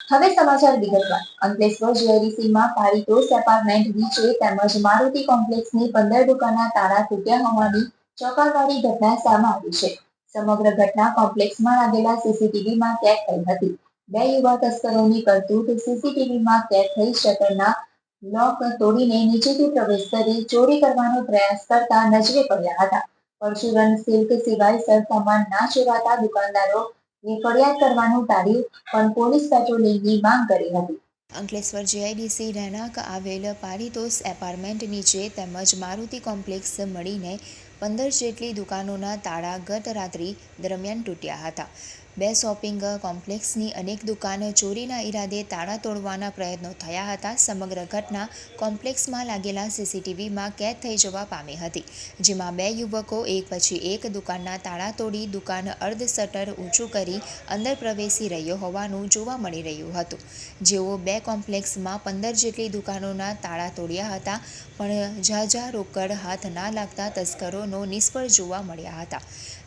હવે સમાચાર વિગતવાર. અંકલેશ્વર જીઆઈડીસીમાં પારિતોષ એપાર્ટમેન્ટ નીચે તેમજ મારુતિ કોમ્પ્લેક્સની પંદર દુકાનના તાળા તૂટ્યા હોવાની ચોંકાવનારી ઘટના સામે આવી છે. સમગ્ર ઘટના કોમ્પ્લેક્સમાં લાગેલા સીસીટીવીમાં કેદ થઈ હતી. બે યુવા તસ્કરોની કરતૂત સીસીટીવીમાં કેદ થઈ શટરના લોક તોડીને નીચેથી પ્રવેશ કરી ચોરી કરવાનો પ્રયાસ કરતા નજરે પડ્યા હતા. પરશુરન સિલ્ક સિવાય સરસામાન ના ચોરાતા દુકાનદારો ફરિયાદ કરવાનું ટાળ્યું, પણ પોલીસ પેટ્રોલિંગની માંગ કરી હતી. અંકલેશ્વર જીઆઈડીસી રહેણાંક આવેલ પારિતોષ એપાર્ટમેન્ટ નીચે તેમજ મારુતિ કોમ્પ્લેક્સ મળીને પંદર જેટલી દુકાનોના તાળા ગત રાત્રિ દરમિયાન તૂટ્યા હતા. બે શોપિંગ કોમ્પ્લેક્સની અનેક દુકાનો ચોરીના ઈરાદે તાળા તોડવાના પ્રયત્નો થયા હતા. સમગ્ર ઘટના કોમ્પ્લેક્સમાં લાગેલા સીસીટીવીમાં કેદ થઈ જવા પામી હતી. જેમાં બે યુવકો, એક પછી એક દુકાનના તાળા તોડી દુકાન અર્ધ શટર ઊંચું કરી અંદર પ્રવેશી રહ્યો હોવાનું જોવા મળી રહ્યું હતું. જેઓ બે કોમ્પ્લેક્સમાં પંદર જેટલી દુકાનોના તાળા તોડ્યા હતા, પણ ઝાઝા રોકડ હાથ ના લાગતા તસ્કરોનો નિષ્ફળ જોવા મળ્યા હતા.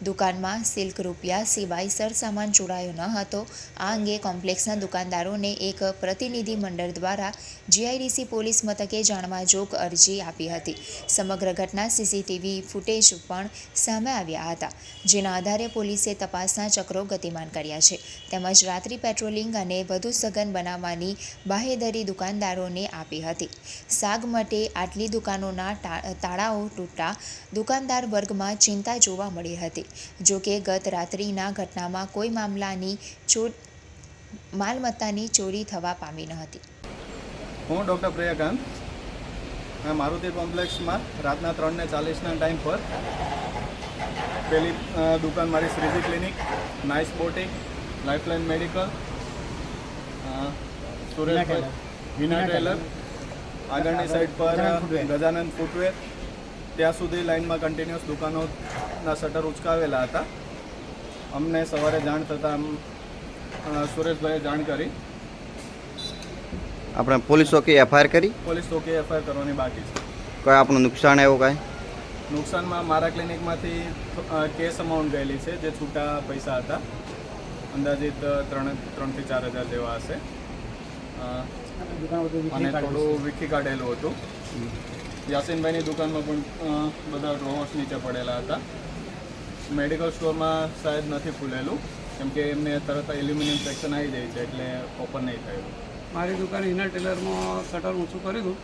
દુકાનમાં સિલ્ક રૂપિયા સિવાય સરસામાન ચોરાયો ન હતો. આ અંગે કોમ્પ્લેક્સના દુકાનદારોને એક પ્રતિનિધિ મંડળ દ્વારા જીઆઈડીસી પોલીસ મથકે જાણવા જોગ અરજી આપી હતી. સમગ્ર ઘટના સીસીટીવી ફૂટેજ પણ સામે આવ્યા હતા, જેના આધારે પોલીસે તપાસના ચક્રો ગતિમાન કર્યા છે. તેમજ રાત્રિ પેટ્રોલિંગ અને વધુ સઘન બનાવવાની બાહેધરી દુકાનદારોને આપી હતી. સાગ માટે આટલી દુકાનોના તાળાઓ તૂટતા દુકાનદાર વર્ગમાં ચિંતા જોવા મળી હતી. જોકે ગત રાત્રિના ઘટનામાં કોઈ મામલાની ચોર માલમત્તાની ચોરી થવા પામી ન હતી. હું ડૉક્ટર પ્રિયાકાંત. મેં મારુતિ કોમ્પ્લેક્સમાં રાતના ત્રણને ચાલીસના ટાઈમ પર પેલી દુકાન મારી Shreeji clinic nice boutique lifeline medical Veena tailor. આગળની સાઈડ પર ગજાનંદ ફૂટવેર ત્યાં સુધી લાઇનમાં કન્ટિન્યુઅસ દુકાનોના શટર ઉચકાવેલા હતા. અમને સવારે જાણ થતાં આમ સુરેશભાઈએ જાણ કરી. આપણે પોલીસ ચોકી એફઆઈઆર કરી? પોલીસ ચોકી એફઆઈઆર કરવાની બાકી છે. કોઈ આપણું નુકસાન એવું કાંઈ? નુકસાનમાં મારા ક્લિનિકમાંથી કેશ અમાઉન્ટ ગયેલી છે જે છૂટા પૈસા હતા. અંદાજિત ત્રણ ત્રણથી ચાર હજાર જેવા હશે. અને થોડું વીખી કાઢેલું હતું. યાસીનભાઈની દુકાનમાં પણ બધા ડ્રોવર્સ નીચે પડેલા હતા. મેડિકલ સ્ટોરમાં શાયદ નથી ખુલેલું, કેમ કે એમને તરત એલ્યુમિનિયમ સેક્શન આવી જાય છે એટલે ઓપન નહીં થયું મારી દુકાન ઇનર ટેલરમાં શટર ઊંચું કરી હતું